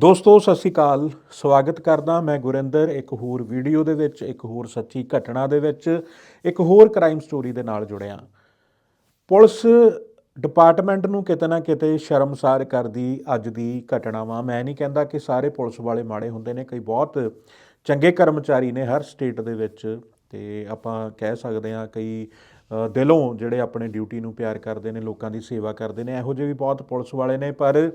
ਦੋਸਤੋ, ਸਤਿ ਸ਼੍ਰੀ ਅਕਾਲ। ਸਵਾਗਤ ਕਰਦਾ ਮੈਂ ਗੁਰਿੰਦਰ। ਇੱਕ ਹੋਰ ਵੀਡੀਓ ਦੇ ਵਿੱਚ, ਇੱਕ ਹੋਰ ਸੱਚੀ ਘਟਨਾ ਦੇ ਵਿੱਚ, ਇੱਕ ਹੋਰ ਕ੍ਰਾਈਮ ਸਟੋਰੀ ਦੇ ਨਾਲ ਜੁੜਿਆ। ਪੁਲਿਸ ਡਿਪਾਰਟਮੈਂਟ ਨੂੰ ਕਿਤੇ ਨਾ ਕਿਤੇ ਸ਼ਰਮਸਾਰ ਕਰਦੀ ਅੱਜ ਦੀ ਘਟਨਾਵਾਂ ਮੈਂ ਨਹੀਂ ਕਹਿੰਦਾ ਕਿ ਸਾਰੇ ਪੁਲਿਸ ਵਾਲੇ ਮਾੜੇ ਹੁੰਦੇ ਨੇ, ਕਈ ਬਹੁਤ ਚੰਗੇ ਕਰਮਚਾਰੀ ਨੇ ਹਰ ਸਟੇਟ ਦੇ ਵਿੱਚ। ਤੇ ਆਪਾਂ ਕਹਿ ਸਕਦੇ ਹਾਂ, ਕਈ ਦਿਲੋਂ ਜਿਹੜੇ ਆਪਣੇ ਡਿਊਟੀ ਨੂੰ ਪਿਆਰ ਕਰਦੇ ਨੇ, ਲੋਕਾਂ ਦੀ ਸੇਵਾ ਕਰਦੇ ਨੇ, ਇਹੋ ਜਿਹੇ ਵੀ ਬਹੁਤ ਪੁਲਿਸ ਵਾਲੇ ਨੇ, ਪਰ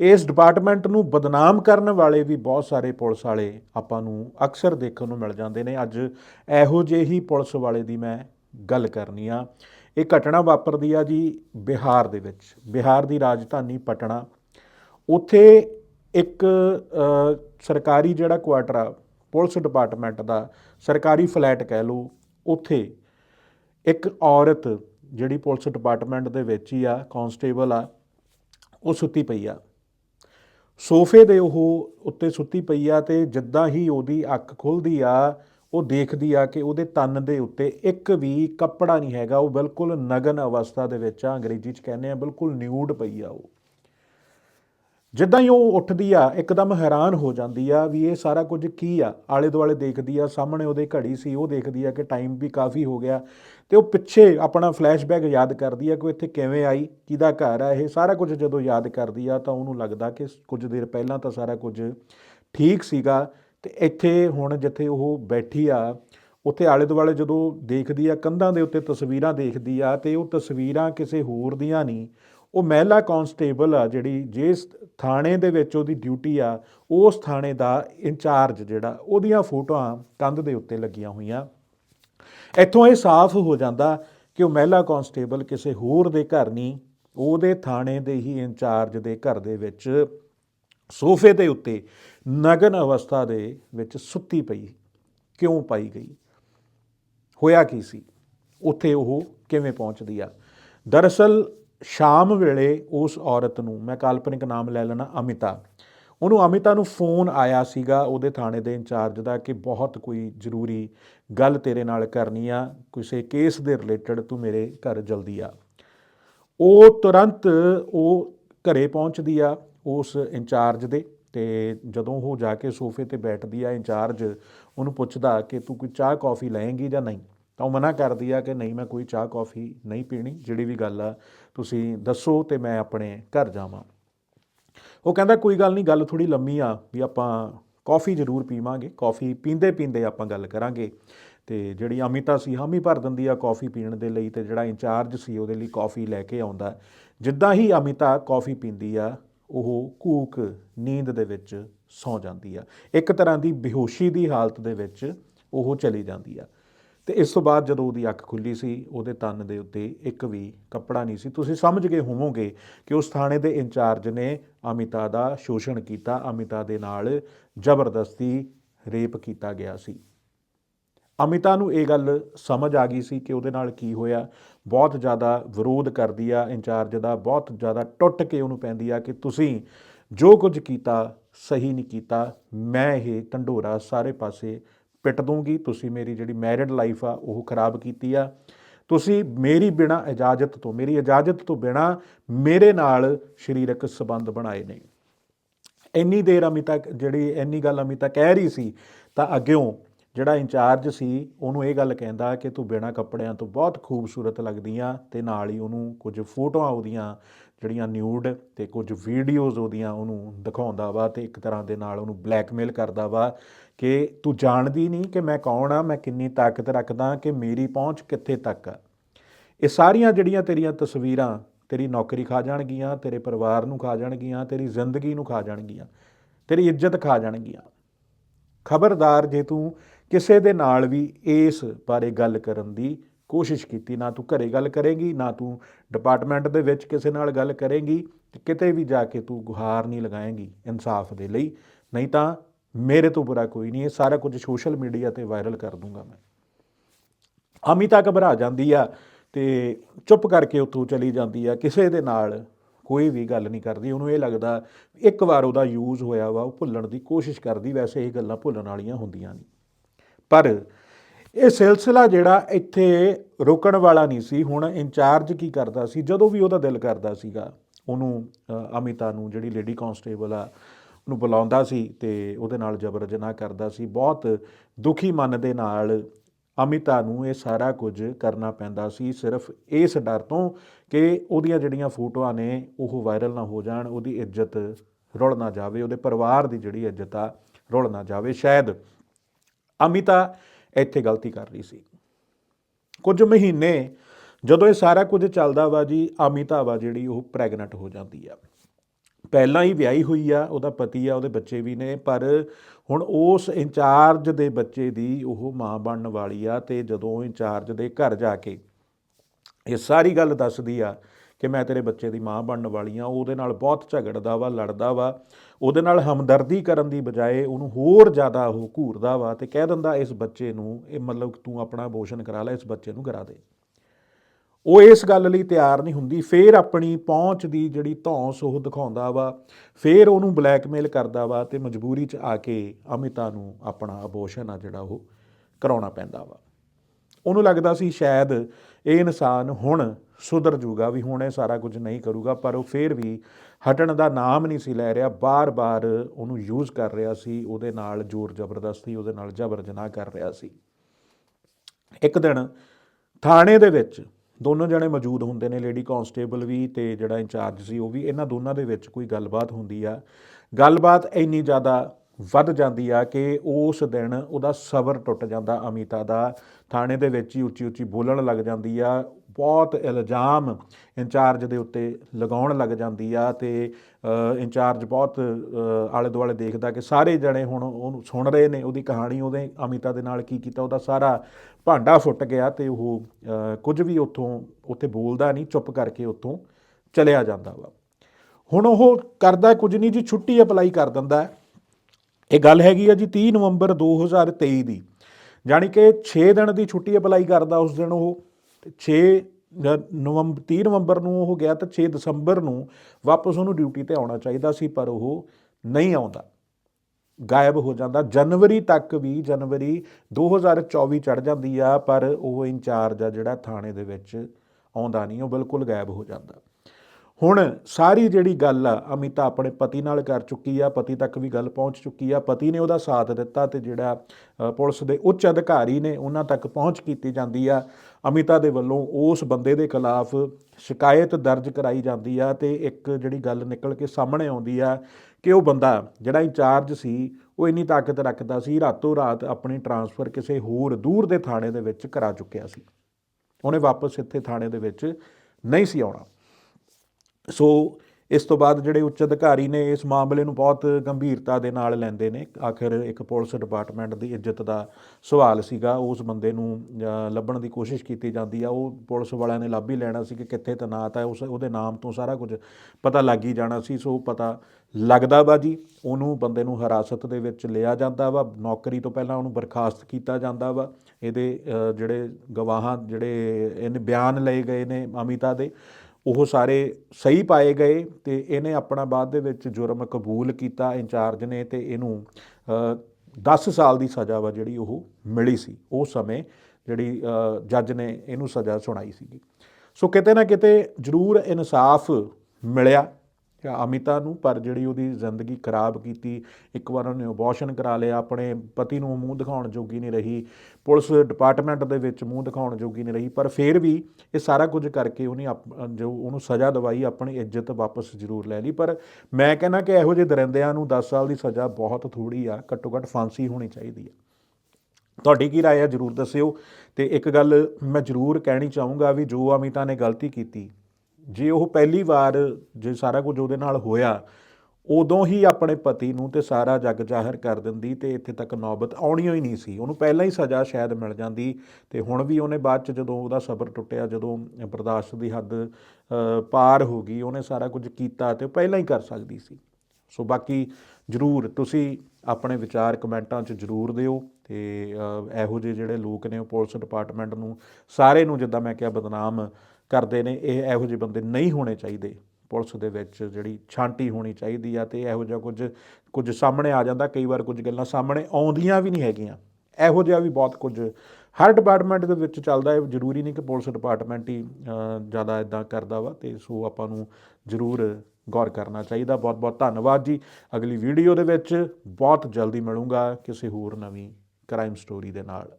ਇਸ ਡਿਪਾਰਟਮੈਂਟ ਨੂੰ ਬਦਨਾਮ ਕਰਨ ਵਾਲੇ ਵੀ ਬਹੁਤ ਸਾਰੇ ਪੁਲਿਸ ਵਾਲੇ ਆਪਾਂ ਨੂੰ ਅਕਸਰ ਦੇਖਣ ਨੂੰ ਮਿਲ ਜਾਂਦੇ ਨੇ। ਅੱਜ ਇਹੋ ਜਿਹੇ ਹੀ ਪੁਲਿਸ ਵਾਲੇ ਦੀ ਮੈਂ ਗੱਲ ਕਰਨੀ ਆ। ਇਹ ਘਟਨਾ ਵਾਪਰਦੀ ਆ ਜੀ ਬਿਹਾਰ ਦੇ ਵਿੱਚ। ਬਿਹਾਰ ਦੀ ਰਾਜਧਾਨੀ ਪਟਨਾ। ਉੱਥੇ ਇੱਕ ਸਰਕਾਰੀ ਜਿਹੜਾ ਕੁਆਟਰ ਆ, ਪੁਲਿਸ ਡਿਪਾਰਟਮੈਂਟ ਦਾ, ਸਰਕਾਰੀ ਫਲੈਟ ਕਹਿ ਲਓ, ਉੱਥੇ ਇੱਕ ਔਰਤ ਜਿਹੜੀ ਪੁਲਿਸ ਡਿਪਾਰਟਮੈਂਟ ਦੇ ਵਿੱਚ ਹੀ ਆ ਕਾਂਸਟੇਬਲ ਆ, ਉਹ ਸੁੱਤੀ ਪਈ ਆ। ਸੋਫੇ ਦੇ ਉਹ ਉੱਤੇ ਸੁੱਤੀ ਪਈ ਆ ਤੇ ਜਿੱਦਾਂ ਹੀ ਉਹਦੀ ਅੱਖ ਖੁੱਲਦੀ ਆ, ਉਹ ਦੇਖਦੀ ਆ ਕਿ ਉਹਦੇ ਤਨ ਦੇ ਉੱਤੇ ਇੱਕ ਵੀ ਕੱਪੜਾ ਨਹੀਂ ਹੈਗਾ, ਉਹ ਬਿਲਕੁਲ ਨਗਨ ਅਵਸਥਾ ਦੇ ਵਿੱਚ ਆ, ਅੰਗਰੇਜ਼ੀ ਚ ਕਹਿੰਦੇ ਆ, ਬਿਲਕੁਲ ਨਿਊਡ ਪਈ ਆ ਉਹ। ਜਿੱਦਾਂ ਹੀ ਉਹ ਉੱਠਦੀ ਆ, ਇੱਕਦਮ ਹੈਰਾਨ ਹੋ ਜਾਂਦੀ ਆ ਵੀ ਇਹ ਸਾਰਾ ਕੁਝ ਕੀ ਆ? ਆਲੇ ਦੁਆਲੇ ਦੇਖਦੀ ਆ, ਸਾਹਮਣੇ ਉਹਦੇ ਘੜੀ ਸੀ, ਉਹ ਦੇਖਦੀ ਆ ਕਿ ਟਾਈਮ ਵੀ ਕਾਫੀ ਹੋ ਗਿਆ ਤੇ ਉਹ ਪਿੱਛੇ ਆਪਣਾ ਫਲੈਸ਼ਬੈਕ ਯਾਦ ਕਰਦੀ ਆ ਕਿ ਇੱਥੇ ਕਿਵੇਂ ਆਈ, ਕਿਹਦਾ ਘਰ ਆ ਇਹ, ਸਾਰਾ ਕੁਝ ਜਦੋਂ ਯਾਦ ਕਰਦੀ ਆ ਤਾਂ ਉਹਨੂੰ ਲੱਗਦਾ ਕਿ ਕੁਝ ਦੇਰ ਪਹਿਲਾਂ ਤਾਂ ਸਾਰਾ ਕੁਝ ਠੀਕ ਸੀਗਾ ਤੇ ਇੱਥੇ ਹੁਣ ਜਿੱਥੇ ਉਹ ਬੈਠੀ ਆ, ਉੱਥੇ ਆਲੇ ਦੁਆਲੇ ਜਦੋਂ ਦੇਖਦੀ ਆ, ਕੰਧਾਂ ਦੇ ਉੱਤੇ ਤਸਵੀਰਾਂ ਦੇਖਦੀ ਆ ਤੇ ਉਹ ਤਸਵੀਰਾਂ ਕਿਸੇ ਹੋਰ ਦੀਆਂ ਨਹੀਂ, ਉਹ ਮਹਿਲਾ ਕਾਂਸਟੇਬਲ ਆ ਜਿਹੜੀ ਜਿਸ ਥਾਣੇ ਦੇ ਵਿੱਚ ਉਹਦੀ ਡਿਊਟੀ ਆ, ਉਸ ਥਾਣੇ ਦਾ ਇੰਚਾਰਜ ਜਿਹੜਾ, ਉਹਦੀਆਂ ਫੋਟੋਆਂ ਕੰਧ ਦੇ ਉੱਤੇ ਲੱਗੀਆਂ ਹੋਈਆਂ। ਇੱਥੋਂ ਇਹ ਸਾਫ਼ ਹੋ ਜਾਂਦਾ ਕਿ ਉਹ ਮਹਿਲਾ ਕਾਂਸਟੇਬਲ ਕਿਸੇ ਹੋਰ ਦੇ ਘਰ ਨਹੀਂ, ਉਹਦੇ ਥਾਣੇ ਦੇ ਹੀ ਇੰਚਾਰਜ ਦੇ ਘਰ ਦੇ ਵਿੱਚ ਸੋਫੇ ਦੇ ਉੱਤੇ ਨਗਨ ਅਵਸਥਾ ਦੇ ਵਿੱਚ ਸੁੱਤੀ ਪਈ, ਕਿਉਂ ਪਾਈ ਗਈ? ਹੋਇਆ ਕੀ ਸੀ? ਉੱਥੇ ਉਹ ਕਿਵੇਂ ਪਹੁੰਚਦੀ ਆ? ਦਰਅਸਲ ਸ਼ਾਮ ਵੇਲੇ ਉਸ ਔਰਤ ਨੂੰ, ਮੈਂ ਕਾਲਪਨਿਕ ਨਾਮ ਲੈ ਲੈਣਾ, ਅਮਿਤਾ। ਉਹਨੂੰ ਅਮਿਤਾ ਨੂੰ ਫੋਨ ਆਇਆ ਸੀਗਾ ਉਹਦੇ ਥਾਣੇ ਦੇ ਇੰਚਾਰਜ ਦਾ ਕਿ ਬਹੁਤ ਕੋਈ ਜ਼ਰੂਰੀ ਗੱਲ ਤੇਰੇ ਨਾਲ ਕਰਨੀ ਆ, ਕਿਸੇ ਕੇਸ ਦੇ ਰਿਲੇਟਡ ਤੂੰ ਮੇਰੇ ਘਰ ਜਲਦੀ ਆ। ਉਹ ਤੁਰੰਤ ਉਹ ਘਰੇ ਪਹੁੰਚਦੀ ਆ ਉਸ ਇੰਚਾਰਜ ਦੇ ਤੇ ਜਦੋਂ ਉਹ ਜਾ ਕੇ ਸੋਫੇ ਤੇ ਬੈਠਦੀ ਆ, ਇੰਚਾਰਜ ਉਹਨੂੰ ਪੁੱਛਦਾ ਕਿ ਤੂੰ ਕੋਈ ਚਾਹ, ਕੌਫੀ ਲਏਂਗੀ ਜਾਂ ਨਹੀਂ? ਤਾਂ ਉਹ ਮਨਾ ਕਰਦੀ ਆ ਕਿ ਨਹੀਂ, ਮੈਂ ਕੋਈ ਚਾਹ, ਕੌਫੀ ਨਹੀਂ ਪੀਣੀ, ਜਿਹੜੀ ਵੀ ਗੱਲ ਆ, ਤੁਸੀਂ ਦੱਸੋ ਤੇ ਮੈਂ ਆਪਣੇ ਘਰ ਜਾਵਾਂ। ਉਹ ਕਹਿੰਦਾ, ਕੋਈ ਗੱਲ ਨਹੀਂ, ਗੱਲ ਥੋੜੀ ਲੰਮੀ ਆ, ਵੀ ਆਪਾਂ ਕਾਫੀ ਜ਼ਰੂਰ ਪੀਵਾਂਗੇ, ਕਾਫੀ ਪੀਂਦੇ ਪੀਂਦੇ ਆਪਾਂ ਗੱਲ ਕਰਾਂਗੇ। ਤੇ ਜਿਹੜੀ ਅਮਿਤਾ ਸੀ, ਹਾਮੀ ਭਰ ਦਿੰਦੀ ਆ ਕਾਫੀ ਪੀਣ ਦੇ ਲਈ ਤੇ ਜਿਹੜਾ ਇੰਚਾਰਜ ਸੀ ਉਹਦੇ ਲਈ ਕਾਫੀ ਲੈ ਕੇ ਆਉਂਦਾ। ਜਿੱਦਾਂ ਹੀ ਅਮਿਤਾ ਕਾਫੀ ਪੀਂਦੀ ਆ, ਉਹ ਕੂਕ ਨੀਂਦ ਦੇ ਵਿੱਚ ਸੌ ਜਾਂਦੀ ਆ। ਇੱਕ ਤਰ੍ਹਾਂ ਦੀ ਬੇਹੋਸ਼ੀ ਦੀ ਹਾਲਤ ਦੇ ਵਿੱਚ ਉਹ ਚਲੀ ਜਾਂਦੀ ਆ। ਤੇ ਇਸ ਤੋਂ ਬਾਅਦ ਜਦੋਂ ਉਹਦੀ ਅੱਖ ਖੁੱਲੀ ਸੀ, ਉਹਦੇ ਤਨ ਦੇ ਉੱਤੇ ਇੱਕ ਵੀ ਕੱਪੜਾ ਨਹੀਂ ਸੀ। ਤੁਸੀਂ ਸਮਝ ਗਏ ਹੋਵੋਗੇ ਕਿ ਉਸ ਥਾਣੇ ਦੇ ਇੰਚਾਰਜ ਨੇ ਅਮਿਤਾ ਦਾ ਸ਼ੋਸ਼ਣ ਕੀਤਾ। ਅਮਿਤਾ ਦੇ ਨਾਲ ਜ਼ਬਰਦਸਤੀ ਰੇਪ ਕੀਤਾ ਗਿਆ ਸੀ। ਅਮਿਤਾ ਨੂੰ ਇਹ ਗੱਲ ਸਮਝ ਆ ਗਈ ਸੀ ਕਿ ਉਹਦੇ ਨਾਲ ਕੀ ਹੋਇਆ। ਬਹੁਤ ਜ਼ਿਆਦਾ ਵਿਰੋਧ ਕਰਦੀ ਆ, ਇੰਚਾਰਜ ਦਾ ਬਹੁਤ ਜ਼ਿਆਦਾ ਟੁੱਟ ਕੇ ਉਹਨੂੰ ਪੈਂਦੀ ਆ ਕਿ ਤੁਸੀਂ ਜੋ ਕੁਝ ਕੀਤਾ, ਸਹੀ ਨਹੀਂ ਕੀਤਾ। ਮੈਂ ਇਹ ਢੰਡੋਰਾ ਸਾਰੇ ਪਾਸੇ ਪਿੱਟ ਦੂੰਗੀ, ਤੁਸੀਂ ਮੇਰੀ ਜਿਹੜੀ ਮੈਰਿਡ ਲਾਈਫ ਆ, ਉਹ ਖਰਾਬ ਕੀਤੀ ਆ। ਤੁਸੀਂ ਮੇਰੀ ਬਿਨਾ ਇਜਾਜ਼ਤ ਤੋਂ, ਮੇਰੀ ਇਜਾਜ਼ਤ ਤੋਂ ਬਿਨਾ ਮੇਰੇ ਨਾਲ ਸਰੀਰਕ ਸੰਬੰਧ ਬਣਾਏ ਨੇ। ਇੰਨੀ ਦੇਰ ਅਮਿਤਾ ਜਿਹੜੀ ਇੰਨੀ ਗੱਲ ਅਮਿਤਾ ਕਹਿ ਰਹੀ ਸੀ, ਤਾਂ ਅੱਗਿਓਂ ਜਿਹੜਾ ਇੰਚਾਰਜ ਸੀ, ਉਹਨੂੰ ਇਹ ਗੱਲ ਕਹਿੰਦਾ ਕਿ ਤੂੰ ਬਿਨਾਂ ਕੱਪੜਿਆਂ ਤੋਂ ਬਹੁਤ ਖੂਬਸੂਰਤ ਲੱਗਦੀ ਆ ਤੇ ਨਾਲ ਹੀ ਉਹਨੂੰ ਕੁਝ ਫੋਟੋਆਂ ਉਹਦੀਆਂ ਜਿਹੜੀਆਂ ਨਿਊਡ ਤੇ ਕੁਝ ਵੀਡੀਓਜ਼ ਉਹਦੀਆਂ ਉਹਨੂੰ ਦਿਖਾਉਂਦਾ ਵਾ ਤੇ ਇੱਕ ਤਰ੍ਹਾਂ ਦੇ ਨਾਲ ਉਹਨੂੰ ਬਲੈਕਮੇਲ ਕਰਦਾ ਵਾ ਕਿ ਤੂੰ ਜਾਣਦੀ ਨਹੀਂ ਕਿ ਮੈਂ ਕੌਣ ਆ, ਮੈਂ ਕਿੰਨੀ ਤਾਕਤ ਰੱਖਦਾ ਕਿ ਮੇਰੀ ਪਹੁੰਚ ਕਿੱਥੇ ਤੱਕ ਆ। ਇਹ ਸਾਰੀਆਂ ਜਿਹੜੀਆਂ ਤੇਰੀਆਂ ਤਸਵੀਰਾਂ ਤੇਰੀ ਨੌਕਰੀ ਖਾ ਜਾਣਗੀਆਂ, ਤੇਰੇ ਪਰਿਵਾਰ ਨੂੰ ਖਾ ਜਾਣਗੀਆਂ, ਤੇਰੀ ਜ਼ਿੰਦਗੀ ਨੂੰ ਖਾ ਜਾਣਗੀਆਂ, ਤੇਰੀ ਇੱਜ਼ਤ ਖਾ ਜਾਣਗੀਆਂ। ਖਬਰਦਾਰ ਜੇ ਤੂੰ ਕਿਸੇ ਦੇ ਨਾਲ ਵੀ ਇਸ ਬਾਰੇ ਗੱਲ ਕਰਨ ਦੀ ਕੋਸ਼ਿਸ਼ ਕੀਤੀ, ਨਾ ਤੂੰ ਘਰੇ ਗੱਲ ਕਰੇਗੀ, ਨਾ ਤੂੰ ਡਿਪਾਰਟਮੈਂਟ ਦੇ ਵਿੱਚ ਕਿਸੇ ਨਾਲ ਗੱਲ ਕਰੇਗੀ ਕਿਤੇ ਵੀ ਜਾ ਕੇ ਤੂੰ ਗੁਹਾਰ ਨਹੀਂ ਲਗਾਏਗੀ ਇਨਸਾਫ ਦੇ ਲਈ, ਨਹੀਂ ਤਾਂ ਮੇਰੇ ਤੋਂ ਬੁਰਾ ਕੋਈ ਨਹੀਂ, ਇਹ ਸਾਰਾ ਕੁਝ ਸੋਸ਼ਲ ਮੀਡੀਆ ਤੇ ਵਾਇਰਲ ਕਰ ਦੂੰਗਾ ਮੈਂ। ਅਮਿਤਾ ਘਬਰਾ ਜਾਂਦੀ ਆ ਤੇ ਚੁੱਪ ਕਰਕੇ ਉੱਥੋਂ ਚਲੀ ਜਾਂਦੀ ਆ। ਕਿਸੇ ਦੇ ਨਾਲ ਕੋਈ ਵੀ ਗੱਲ ਨਹੀਂ ਕਰਦੀ। ਉਹਨੂੰ ਇਹ ਲੱਗਦਾ ਇੱਕ ਵਾਰ ਉਹਦਾ ਯੂਜ਼ ਹੋਇਆ ਵਾ, ਉਹ ਭੁੱਲਣ ਦੀ ਕੋਸ਼ਿਸ਼ ਕਰਦੀ, ਵੈਸੇ ਇਹ ਗੱਲਾਂ ਭੁੱਲਣ ਵਾਲੀਆਂ ਹੁੰਦੀਆਂ ਨਹੀਂ। ਪਰ ਇਹ ਸਿਲਸਿਲਾ ਜਿਹੜਾ ਇੱਥੇ ਰੋਕਣ ਵਾਲਾ ਨਹੀਂ ਸੀ, ਹੁਣ ਇੰਚਾਰਜ ਕੀ ਕਰਦਾ ਸੀ, ਜਦੋਂ ਵੀ ਉਹਦਾ ਦਿਲ ਕਰਦਾ ਸੀਗਾ, ਉਹਨੂੰ ਅਮਿਤਾ ਨੂੰ, ਜਿਹੜੀ ਲੇਡੀ ਕਾਂਸਟੇਬਲ ਆ ਨੂੰ ਬੁਲਾਉਂਦਾ ਸੀ ਤੇ ਉਹਦੇ ਨਾਲ ਜ਼ਬਰ ਜਨਾਹ ਕਰਦਾ ਸੀ। ਬਹੁਤ ਦੁਖੀ ਮਨ ਦੇ ਨਾਲ ਅਮਿਤਾ ਨੂੰ ਇਹ ਸਾਰਾ ਕੁਝ ਕਰਨਾ ਪੈਂਦਾ ਸੀ। ਸਿਰਫ ਇਸ ਡਰ ਤੋਂ ਕਿ ਉਹਦੀਆਂ ਜਿਹੜੀਆਂ ਫੋਟੋਆਂ ਨੇ ਉਹ ਵਾਇਰਲ ਨਾ ਹੋ ਜਾਣ, ਉਹਦੀ ਇੱਜ਼ਤ ਰੁਲ ਨਾ ਜਾਵੇ, ਉਹਦੇ ਪਰਿਵਾਰ ਦੀ ਜਿਹੜੀ ਇੱਜ਼ਤ ਆ ਰੁਲ ਨਾ ਜਾਵੇ। ਸ਼ਾਇਦ ਅਮਿਤਾ ਇੱਥੇ ਗਲਤੀ ਕਰ ਰਹੀ ਸੀ। ਕੁਝ ਮਹੀਨੇ ਜਦੋਂ ਇਹ ਸਾਰਾ ਕੁਝ ਚੱਲਦਾ ਵਾ ਜੀ, ਅਮਿਤਾ ਵਾ ਜਿਹੜੀ ਉਹ ਪ੍ਰੈਗਨੈਂਟ ਹੋ ਜਾਂਦੀ ਆ। ਪਹਿਲਾਂ ਹੀ ਵਿਆਹੀ ਹੋਈ ਆ, ਉਹਦਾ ਪਤੀ ਆ, ਉਹਦੇ ਬੱਚੇ ਵੀ ਨੇ, ਪਰ ਹੁਣ ਉਸ ਇੰਚਾਰਜ ਦੇ ਬੱਚੇ ਦੀ ਉਹ ਮਾਂ ਬਣਨ ਵਾਲੀ ਆ ਤੇ ਜਦੋਂ ਇੰਚਾਰਜ ਦੇ ਘਰ ਜਾ ਕੇ ਇਹ ਸਾਰੀ ਗੱਲ ਦੱਸਦੀ ਆ ਕਿ ਮੈਂ ਤੇਰੇ ਬੱਚੇ ਦੀ ਮਾਂ ਬਣਨ ਵਾਲੀ ਆ, ਉਹਦੇ ਨਾਲ ਬਹੁਤ ਝਗੜਦਾ ਵਾ, ਲੜਦਾ ਵਾ, ਉਹਦੇ ਨਾਲ ਹਮਦਰਦੀ ਕਰਨ ਦੀ ਬਜਾਏ ਉਹਨੂੰ ਹੋਰ ਜ਼ਿਆਦਾ ਉਹ ਘੂਰਦਾ ਵਾ ਤੇ ਕਹਿ ਦਿੰਦਾ ਇਸ ਬੱਚੇ ਨੂੰ, ਇਹ ਮਤਲਬ ਤੂੰ ਆਪਣਾ ਅਬੋਰਸ਼ਨ ਕਰਾ ਲੈ, ਇਸ ਬੱਚੇ ਨੂੰ ਕਰਾ ਦੇ। ਉਹ ਇਸ ਗੱਲ ਲਈ ਤਿਆਰ ਨਹੀਂ ਹੁੰਦੀ। ਫੇਰ ਆਪਣੀ ਪਹੁੰਚ ਦੀ ਜਿਹੜੀ ਧੌਂਸ ਉਹ ਦਿਖਾਉਂਦਾ ਵਾ, ਫੇਰ ਉਹਨੂੰ ਬਲੈਕਮੇਲ ਕਰਦਾ ਵਾ ਤੇ ਮਜਬੂਰੀ 'ਚ ਆ ਕੇ ਅਮਿਤਾ ਨੂੰ ਆਪਣਾ ਅਬੋਸ਼ਨ ਆ ਜਿਹੜਾ ਉਹ ਕਰਾਉਣਾ ਪੈਂਦਾ ਵਾ। ਉਹਨੂੰ ਲੱਗਦਾ ਸੀ ਸ਼ਾਇਦ ਇਹ ਇਨਸਾਨ ਹੁਣ ਸੁਧਰ ਜੂਗਾ, ਵੀ ਹੁਣ ਇਹ ਸਾਰਾ ਕੁਝ ਨਹੀਂ ਕਰੂਗਾ, ਪਰ ਉਹ ਫੇਰ ਵੀ ਹਟਣ ਦਾ ਨਾਮ ਨਹੀਂ ਸੀ ਲੈ ਰਿਹਾ। ਬਾਰ-ਬਾਰ ਉਹਨੂੰ ਯੂਜ਼ ਕਰ ਰਿਹਾ ਸੀ, ਉਹਦੇ ਨਾਲ ਜ਼ੋਰ ਜ਼ਬਰਦਸਤੀ, ਉਹਦੇ ਨਾਲ ਜ਼ਬਰ ਜਨਾਹ ਕਰ ਰਿਹਾ ਸੀ। ਇੱਕ ਦਿਨ ਥਾਣੇ ਦੇ ਵਿੱਚ ਦੋਨੋਂ ਜਣੇ ਮੌਜੂਦ ਹੁੰਦੇ ਨੇ ਲੇਡੀ ਕਾਂਸਟੇਬਲ ਵੀ ਤੇ ਜਿਹੜਾ ਇੰਚਾਰਜ ਸੀ, ਉਹ ਵੀ। ਇਹਨਾਂ ਦੋਨਾਂ ਦੇ ਵਿੱਚ ਕੋਈ ਗੱਲਬਾਤ ਹੁੰਦੀ ਆ। ਗੱਲਬਾਤ ਇੰਨੀ ਜ਼ਿਆਦਾ ਵੱਧ ਜਾਂਦੀ ਆ ਕਿ ਉਸ ਦਿਨ ਉਹਦਾ ਸਬਰ ਟੁੱਟ ਜਾਂਦਾ ਅਮਿਤਾ ਦਾ। ਥਾਣੇ ਦੇ ਵਿੱਚ ਹੀ ਉੱਚੀ ਉੱਚੀ ਬੋਲਣ ਲੱਗ ਜਾਂਦੀ ਆ। ਬਹੁਤ ਇਲਜ਼ਾਮ ਇੰਚਾਰਜ ਦੇ ਉੱਤੇ ਲਗਾਉਣ ਲੱਗ ਜਾਂਦੀ ਆ ਤੇ ਇੰਚਾਰਜ ਬਹੁਤ ਆਲੇ ਦੁਆਲੇ ਦੇਖਦਾ ਕਿ ਸਾਰੇ ਜਣੇ ਹੁਣ ਉਹਨੂੰ ਸੁਣ ਰਹੇ ਨੇ, ਉਹਦੀ ਕਹਾਣੀ ਉਹਦੇ ਅਮਿਤਾ ਦੇ ਨਾਲ ਕੀ ਕੀਤਾ, ਉਹਦਾ ਸਾਰਾ ਭਾਂਡਾ ਫੁੱਟ ਗਿਆ ਤੇ ਉਹ ਕੁਝ ਵੀ ਉੱਥੋਂ, ਉੱਥੇ ਬੋਲਦਾ ਨਹੀਂ, ਚੁੱਪ ਕਰਕੇ ਉੱਥੋਂ ਚਲਿਆ ਜਾਂਦਾ ਵਾ। ਹੁਣ ਉਹ ਕਰਦਾ ਕੁਝ ਨਹੀਂ ਜੀ, ਛੁੱਟੀ ਅਪਲਾਈ ਕਰ ਦਿੰਦਾ ਇਹ ਗੱਲ ਹੈਗੀ ਆ ਜੀ 30 ਨਵੰਬਰ 2023 ਦੀ, ਜਾਣੀ ਕਿ 6 ਦਿਨ ਦੀ ਛੁੱਟੀ ਅਪਲਾਈ ਕਰਦਾ ਉਸ ਦਿਨ ਉਹ। ਤੇ 6 ਨਵੰਬਰ 30 ਨਵੰਬਰ ਨੂੰ ਉਹ ਗਿਆ ਤਾਂ 6 ਦਸੰਬਰ ਨੂੰ ਵਾਪਸ ਉਹਨੂੰ ਡਿਊਟੀ ਤੇ ਆਉਣਾ ਚਾਹੀਦਾ ਸੀ, ਪਰ ਉਹ ਨਹੀਂ ਆਉਂਦਾ। ਗਾਇਬ ਹੋ ਜਾਂਦਾ। ਜਨਵਰੀ ਤੱਕ ਵੀ, ਜਨਵਰੀ 2024 ਚੜ ਜਾਂਦੀ ਆ, ਪਰ ਉਹ ਇੰਚਾਰਜ ਆ ਜਿਹੜਾ ਥਾਣੇ ਦੇ ਵਿੱਚ ਆਉਂਦਾ ਨਹੀਂ, ਉਹ ਬਿਲਕੁਲ ਗਾਇਬ ਹੋ ਜਾਂਦਾ। ਹੁਣ ਸਾਰੀ ਜਿਹੜੀ ਗੱਲ ਆ, ਅਮਿਤਾ ਆਪਣੇ ਪਤੀ ਨਾਲ ਕਰ ਚੁੱਕੀ ਆ, ਪਤੀ ਤੱਕ ਵੀ ਗੱਲ ਪਹੁੰਚ ਚੁੱਕੀ ਆ। ਪਤੀ ਨੇ ਉਹਦਾ ਸਾਥ ਦਿੱਤਾ ਤੇ ਜਿਹੜਾ ਪੁਲਿਸ ਦੇ ਉੱਚ ਅਧਿਕਾਰੀ ਨੇ ਉਹਨਾਂ ਤੱਕ ਪਹੁੰਚ ਕੀਤੀ ਜਾਂਦੀ ਆ। ਅਮਿਤਾ ਦੇ ਵੱਲੋਂ ਉਸ ਬੰਦੇ ਦੇ ਖਿਲਾਫ ਸ਼ਿਕਾਇਤ ਦਰਜ ਕਰਾਈ ਜਾਂਦੀ ਆ ਤੇ ਇੱਕ ਜਿਹੜੀ ਗੱਲ ਨਿਕਲ ਕੇ ਸਾਹਮਣੇ ਆਉਂਦੀ ਆ ਕਿ ਉਹ ਬੰਦਾ ਜਿਹੜਾ ਇੰਚਾਰਜ ਸੀ, ਉਹ ਇੰਨੀ ਤਾਕਤ ਰੱਖਦਾ ਸੀ, ਰਾਤੋਂ ਰਾਤ ਆਪਣੀ ਟਰਾਂਸਫਰ ਕਿਸੇ ਹੋਰ ਦੂਰ ਦੇ ਥਾਣੇ ਦੇ ਵਿੱਚ ਕਰਾ ਚੁੱਕਿਆ ਸੀ। ਉਹਨੇ ਵਾਪਸ ਇੱਥੇ ਥਾਣੇ ਦੇ ਵਿੱਚ ਨਹੀਂ ਸੀ ਆਉਣਾ। ਸੋ ਇਸ ਤੋਂ ਬਾਅਦ ਜਿਹੜੇ ਉੱਚ ਅਧਿਕਾਰੀ ਨੇ ਇਸ ਮਾਮਲੇ ਨੂੰ ਬਹੁਤ ਗੰਭੀਰਤਾ ਦੇ ਨਾਲ ਲੈਂਦੇ ਨੇ। ਆਖਿਰ ਇੱਕ ਪੁਲਿਸ ਡਿਪਾਰਟਮੈਂਟ ਦੀ ਇੱਜ਼ਤ ਦਾ ਸਵਾਲ ਸੀਗਾ। ਉਸ ਬੰਦੇ ਨੂੰ ਲੱਭਣ ਦੀ ਕੋਸ਼ਿਸ਼ ਕੀਤੀ ਜਾਂਦੀ ਆ। ਉਹ ਪੁਲਿਸ ਵਾਲਿਆਂ ਨੇ ਲੱਭ ਹੀ ਲੈਣਾ ਸੀ ਕਿ ਕਿੱਥੇ ਤੈਨਾਤ ਹੈ ਉਸ, ਉਹਦੇ ਨਾਮ ਤੋਂ ਸਾਰਾ ਕੁਝ ਪਤਾ ਲੱਗ ਹੀ ਜਾਣਾ ਸੀ। ਸੋ ਪਤਾ ਲੱਗਦਾ ਵਾ ਜੀ, ਉਹਨੂੰ ਬੰਦੇ ਨੂੰ ਹਿਰਾਸਤ ਦੇ ਵਿੱਚ ਲਿਆ ਜਾਂਦਾ ਵਾ। ਨੌਕਰੀ ਤੋਂ ਪਹਿਲਾਂ ਉਹਨੂੰ ਬਰਖਾਸਤ ਕੀਤਾ ਜਾਂਦਾ ਵਾ। ਇਹਦੇ ਜਿਹੜੇ ਗਵਾਹਾਂ, ਜਿਹੜੇ ਇਹਨੇ ਬਿਆਨ ਲਏ ਗਏ ਨੇ ਅਮਿਤਾ ਦੇ ਉਹ ਸਾਰੇ ਸਹੀ ਪਾਏ ਗਏ ਤੇ ਇਹਨੇ ਆਪਣਾ ਬਾਅਦ ਦੇ ਵਿੱਚ ਜੁਰਮ ਕਬੂਲ ਕੀਤਾ ਇੰਚਾਰਜ ਨੇ ਤੇ ਇਹਨੂੰ ਅ, 10 ਸਾਲ ਦੀ ਸਜ਼ਾ ਵਾ ਜਿਹੜੀ ਉਹ ਮਿਲੀ ਸੀ। ਉਸ ਸਮੇਂ ਜਿਹੜੀ ਜੱਜ ਨੇ ਇਹਨੂੰ ਸਜ਼ਾ ਸੁਣਾਈ ਸੀਗੀ। ਸੋ ਕਿਤੇ ਨਾ ਕਿਤੇ ਜ਼ਰੂਰ ਇਨਸਾਫ ਮਿਲਿਆ। ਅਮਿਤਾ ਨੂੰ ਪਰ ਜਿਹੜੀ ਉਹਦੀ ਜ਼ਿੰਦਗੀ ਖਰਾਬ ਕੀਤੀ ਇੱਕ ਵਾਰ ਉਹਨੇ ਅਬੋਰਸ਼ਨ ਕਰਾ ਲਿਆ ਆਪਣੇ ਪਤੀ ਨੂੰ ਮੂੰਹ ਦਿਖਾਉਣ ਜੋਗੀ ਨਹੀਂ ਰਹੀ ਪੁਲਿਸ ਡਿਪਾਰਟਮੈਂਟ ਦੇ ਵਿੱਚ ਮੂੰਹ ਦਿਖਾਉਣ ਜੋਗੀ ਨਹੀਂ ਰਹੀ ਪਰ ਫਿਰ ਵੀ ਇਹ ਸਾਰਾ ਕੁਝ ਕਰਕੇ ਉਹਨੇ ਆਪ- ਜੋ ਉਹਨੂੰ ਸਜ਼ਾ ਦਵਾਈ ਆਪਣੀ ਇੱਜ਼ਤ ਵਾਪਸ ਜ਼ਰੂਰ ਲੈ ਲਈ ਪਰ ਮੈਂ ਕਹਿੰਦਾ ਕਿ ਇਹੋ ਜਿਹੇ ਦਰਿੰਦਿਆਂ ਨੂੰ 10 ਸਾਲ ਦੀ ਸਜ਼ਾ ਬਹੁਤ ਥੋੜੀ ਆ ਘੱਟੋ ਘੱਟ ਫਾਂਸੀ ਹੋਣੀ ਚਾਹੀਦੀ ਆ ਤੁਹਾਡੀ ਕੀ رائے ਹੈ ਜਰੂਰ ਦੱਸਿਓ ਤੇ ਇੱਕ ਗੱਲ ਮੈਂ ਜਰੂਰ ਕਹਿਣੀ ਚਾਹੂੰਗਾ ਵੀ ਜੋ ਅਮਿਤਾ ਨੇ ਗਲਤੀ ਕੀਤੀ ਜੇ ਉਹ ਪਹਿਲੀ ਵਾਰ ਜੇ ਸਾਰਾ ਕੁਝ ਉਹਦੇ ਨਾਲ ਹੋਇਆ, ਉਦੋਂ ਹੀ ਆਪਣੇ ਪਤੀ ਨੂੰ ਤੇ ਸਾਰਾ ਜੱਗ ਜ਼ਾਹਰ ਕਰ ਦਿੰਦੀ ਤੇ ਇੱਥੇ ਤੱਕ ਨੌਬਤ ਆਉਣੀ ਹੀ ਨਹੀਂ ਸੀ। ਉਹਨੂੰ ਪਹਿਲਾਂ ਹੀ ਸਜ਼ਾ ਸ਼ਾਇਦ ਮਿਲ ਜਾਂਦੀ ਤੇ ਹੁਣ ਵੀ ਉਹਨੇ ਬਾਅਦ ਚ ਜਦੋਂ ਉਹਦਾ ਸਬਰ ਟੁੱਟਿਆ, ਜਦੋਂ ਬਰਦਾਸ਼ਤ ਦੀ ਹੱਦ ਪਾਰ ਹੋ ਗਈ, ਉਹਨੇ ਸਾਰਾ ਕੁਝ ਕੀਤਾ ਤੇ ਉਹ ਪਹਿਲਾਂ ਹੀ ਕਰ ਸਕਦੀ ਸੀ। ਸੋ ਬਾਕੀ ਜਰੂਰ ਤੁਸੀਂ ਆਪਣੇ ਵਿਚਾਰ ਕਮੈਂਟਾਂ 'ਚ ਜਰੂਰ ਦਿਓ ਤੇ ਇਹੋ ਜਿਹੇ ਜਿਹੜੇ ਲੋਕ ਨੇ ਉਹ ਪੁਲਿਸ ਡਿਪਾਰਟਮੈਂਟ ਨੂੰ, ਸਾਰੇ ਨੂੰ ਜਿੱਦਾਂ ਮੈਂ ਕਿਹਾ ਬਦਨਾਮ ਕਰਦੇ ਨੇ, ਇਹ ਇਹੋ ਜਿਹੇ ਬੰਦੇ ਨਹੀਂ ਹੋਣੇ ਚਾਹੀਦੇ। ਪੁਲਿਸ ਦੇ ਵਿੱਚ ਜਿਹੜੀ ਛਾਂਟੀ ਹੋਣੀ ਚਾਹੀਦੀ ਆ ਤੇ ਇਹੋ ਜਿਹਾ ਕੁਝ ਕੁਝ ਸਾਹਮਣੇ ਆ ਜਾਂਦਾ, ਕਈ ਵਾਰ ਕੁਝ ਗੱਲਾਂ ਸਾਹਮਣੇ ਆਉਂਦੀਆਂ ਵੀ ਨਹੀਂ ਹੈਗੀਆਂ। ਇਹੋ ਜਿਹਾ ਵੀ ਬਹੁਤ ਕੁਝ, ਹਰ ਡਿਪਾਰਟਮੈਂਟ ਦੇ ਵਿੱਚ ਚੱਲਦਾ ਹੈ, ਜ਼ਰੂਰੀ ਨਹੀਂ ਕਿ ਪੁਲਿਸ ਡਿਪਾਰਟਮੈਂਟ ਹੀ ਜ਼ਿਆਦਾ ਇਦਾਂ ਕਰਦਾ ਵਾ ਤੇ ਸੋ ਆਪਾਂ ਨੂੰ ਜ਼ਰੂਰ ਗੌਰ ਕਰਨਾ ਚਾਹੀਦਾ। ਬਹੁਤ ਬਹੁਤ ਧੰਨਵਾਦ ਜੀ। ਅਗਲੀ ਵੀਡੀਓ ਦੇ ਵਿੱਚ ਬਹੁਤ ਜਲਦੀ ਮਿਲੂੰਗਾ ਕਿਸੇ ਹੋਰ ਨਵੀਂ ਕ੍ਰਾਈਮ ਸਟੋਰੀ ਦੇ ਨਾਲ।